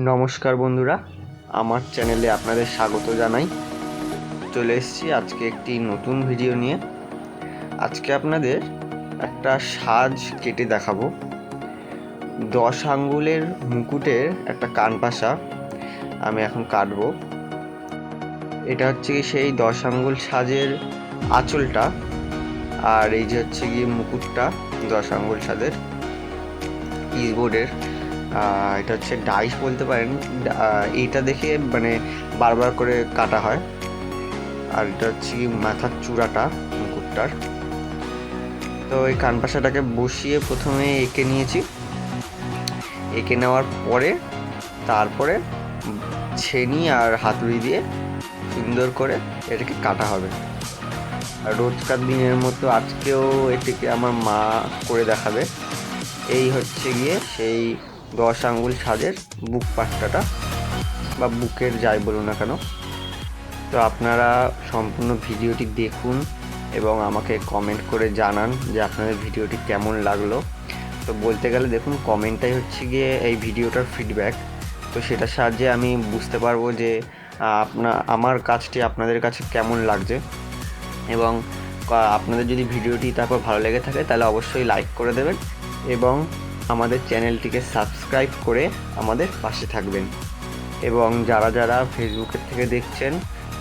নমস্কার বন্ধুরা আমার চ্যানেলে আপনাদের স্বাগত জানাই। চলে এসেছি আজকে একটি নতুন ভিডিও নিয়ে। আজকে আপনাদের একটা সাজ কেটে দেখাবো। দশ আঙ্গুলের মুকুটের একটা কানপাশা আমি এখন কাটবো। এটা হচ্ছে কি সেই দশ আঙ্গুল সাজের আঁচলটা আর এই যে হচ্ছে গিয়ে মুকুটটা দশ আঙ্গুল সাজের কিবোর্ডের। আহ, এটা হচ্ছে ডাইস বলতে পারেন। এইটা দেখে মানে বারবার করে কাটা হয়। আর এটা হচ্ছে মাথার চূড়াটা মুকুটটার তো এই কানপাশাটাকে বসিয়ে প্রথমে এঁকে নিয়েছি। এঁকে নেওয়ার পরে তারপরে ছেনি আর হাতুড়ি দিয়ে সুন্দর করে এটাকে কাটা হবে। আর রোজকার দিনের মতো আজকেও এটিকে আমার মা করে দেখাবে। এই হচ্ছে গিয়ে সেই দশ আঙ্গুল সাজের বুক পাট্টাটা বা বুকের যাই বলুন না কেন। তো আপনারা সম্পূর্ণ ভিডিওটি দেখুন এবং আমাকে কমেন্ট করে জানান যে আপনাদের ভিডিওটি কেমন লাগল। তো বলতে গেলে দেখুন কমেন্টটাই হচ্ছে গিয়ে এই ভিডিওটার ফিডব্যাক তো সেটার সাহায্যে আমি বুঝতে পারব যে, আপনা, আমার কাজটি আপনাদের কাছে কেমন লাগছে। এবং আপনাদের যদি ভিডিওটি তারপর ভালো লেগে থাকে, তাহলে অবশ্যই লাইক করে দেবেন। এবং আমাদের চ্যানেলটিকে সাবস্ক্রাইব করে আমাদের পাশে থাকবেন। এবং যারা যারা ফেসবুকের থেকে দেখছেন,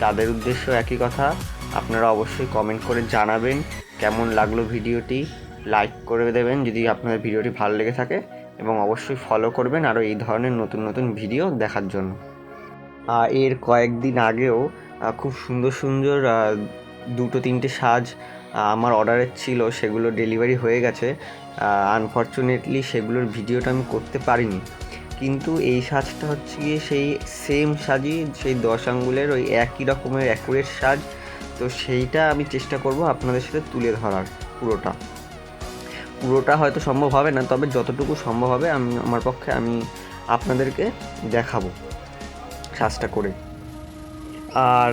তাদের উদ্দেশ্য একই কথা। আপনারা অবশ্যই কমেন্ট করে জানাবেন কেমন লাগল ভিডিওটি। লাইক করে দেবেন যদি আপনাদের ভিডিওটি ভালো লেগে থাকে। এবং অবশ্যই ফলো করবেন আরও এই ধরনের নতুন নতুন ভিডিও দেখার জন্য। এর কয়েকদিন আগেও খুব সুন্দর সুন্দর দুটো তিনটে সাজ আমার অর্ডারের ছিল, সেগুলো ডেলিভারি হয়ে গেছে। আনফর্চুনেটলি সেগুলোর ভিডিওটা আমি করতে পারিনি। কিন্তু এই সাজটা হচ্ছে গিয়ে সেই সেম সাজই, সেই দশ আঙ্গুলের ওই একই রকমের অ্যাকুরেট সাজ। তো সেইটা আমি চেষ্টা করব আপনাদের সাথে তুলে ধরার পুরোটা। পুরোটা হয়তো সম্ভব হবে না, তবে যতটুকু সম্ভব হবে আমি, আমার পক্ষে আমি আপনাদেরকে দেখাবো সাজটা করে। আর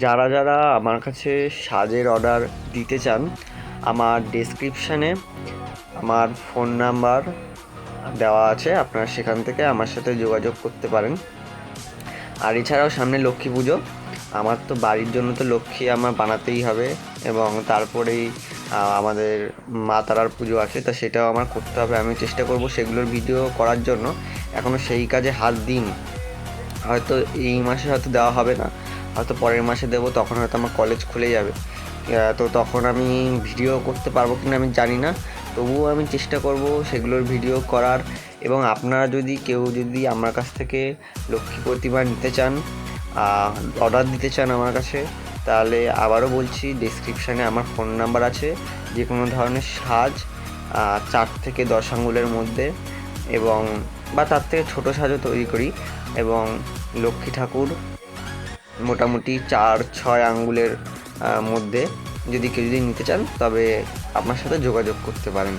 যারা যারা আমার কাছে সাজের অর্ডার দিতে চান, আমার ডেসক্রিপশানে আমার ফোন নাম্বার দেওয়া আছে, আপনারা সেখান থেকে আমার সাথে যোগাযোগ করতে পারেন। আর এছাড়াও সামনে লক্ষ্মী পুজো, আমার তো বাড়ির জন্য তো লক্ষ্মী আমার বানাতেই হবে এবং তারপরেই আমাদের মা তারার পুজো আছে, তা সেটাও আমার করতে হবে। আমি চেষ্টা করব সেগুলোর ভিডিও করার জন্য। এখনও সেই কাজে হাত দিন হয়তো এই মাসে হয়তো দেওয়া হবে না। হয়তো পরের মাসে দেবো, তখন হয়তো আমার কলেজ খুলে যাবে। তো তখন আমি ভিডিও করতে পারব কিনা আমি জানি না। তবুও আমি চেষ্টা করব সেগুলোর ভিডিও করার। এবং আপনারা যদি, কেউ যদি আমার কাছ থেকে লক্ষ্মী প্রতিমা নিতে চান অর্ডার দিতে চান আমার কাছে, তাহলে আবারও বলছি ডিসক্রিপশানে আমার ফোন নাম্বার আছে। যে কোনো ধরনের সাজ চার থেকে দশ আঙ্গুলের মধ্যে এবং, বা তার থেকে ছোটো সাজও তৈরি করি। এবং লক্ষ্মী ঠাকুর মোটামুটি চার, ছয় আঙ্গুলের মধ্যে যদি কেউ যদি নিতে চান, তবে আপনার সাথে যোগাযোগ করতে পারেন।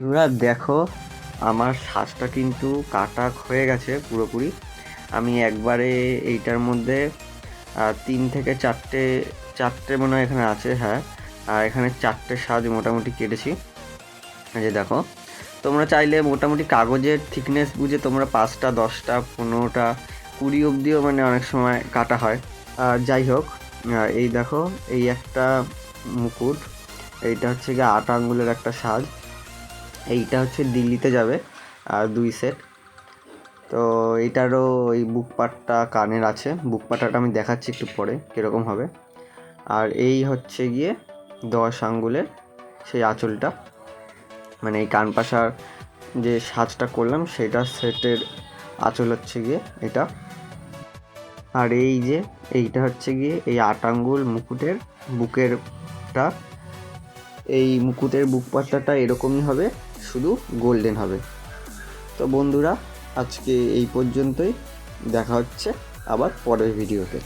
তোমরা দেখো, আমার শ্বাসটা কিন্তু কাটা হয়ে গেছে পুরোপুরি। আমি একবারে এইটার মধ্যে তিন থেকে চারটে চারটে মনে হয় এখানে আছে হ্যাঁ। আর এখানে চারটে সাজ মোটামুটি কেটেছি। যে দেখো, তোমরা চাইলে মোটামুটি কাগজের থিকনেস বুঝে তোমরা পাঁচটা, দশটা, পনেরোটা, কুড়ি অবধিও মানে অনেক সময় কাটা হয়। যাই হোক এই দেখো, এই একটা মুকুট, এইটা হচ্ছে গিয়ে আট আঙ্গুলের একটা সাজ। এইটা হচ্ছে দিল্লিতে যাবে, আর দুই সেট তো এইটারও ওই বুক পাটটা কানের আছে। বুক পাটাটা আমি দেখাচ্ছি একটু পরে, কীরকম হবে। আর এই হচ্ছে গিয়ে দশ আঙ্গুলের সেই আঁচলটা। মানে এই কান পাশার যে সাজটা করলাম, সেটা সেটের আঁচল হচ্ছে গিয়ে এটা। আর এই যে এইটা হচ্ছে গিয়ে এই আট আঙ্গুল মুকুটের বুকেরটা। এই মুকুটের বুক পাট্টাটা এরকমই হবে। শুধু গোল্ডেন হবে। তো বন্ধুরা আজকে এই পর্যন্তই। দেখা হচ্ছে আবার পরের ভিডিওতে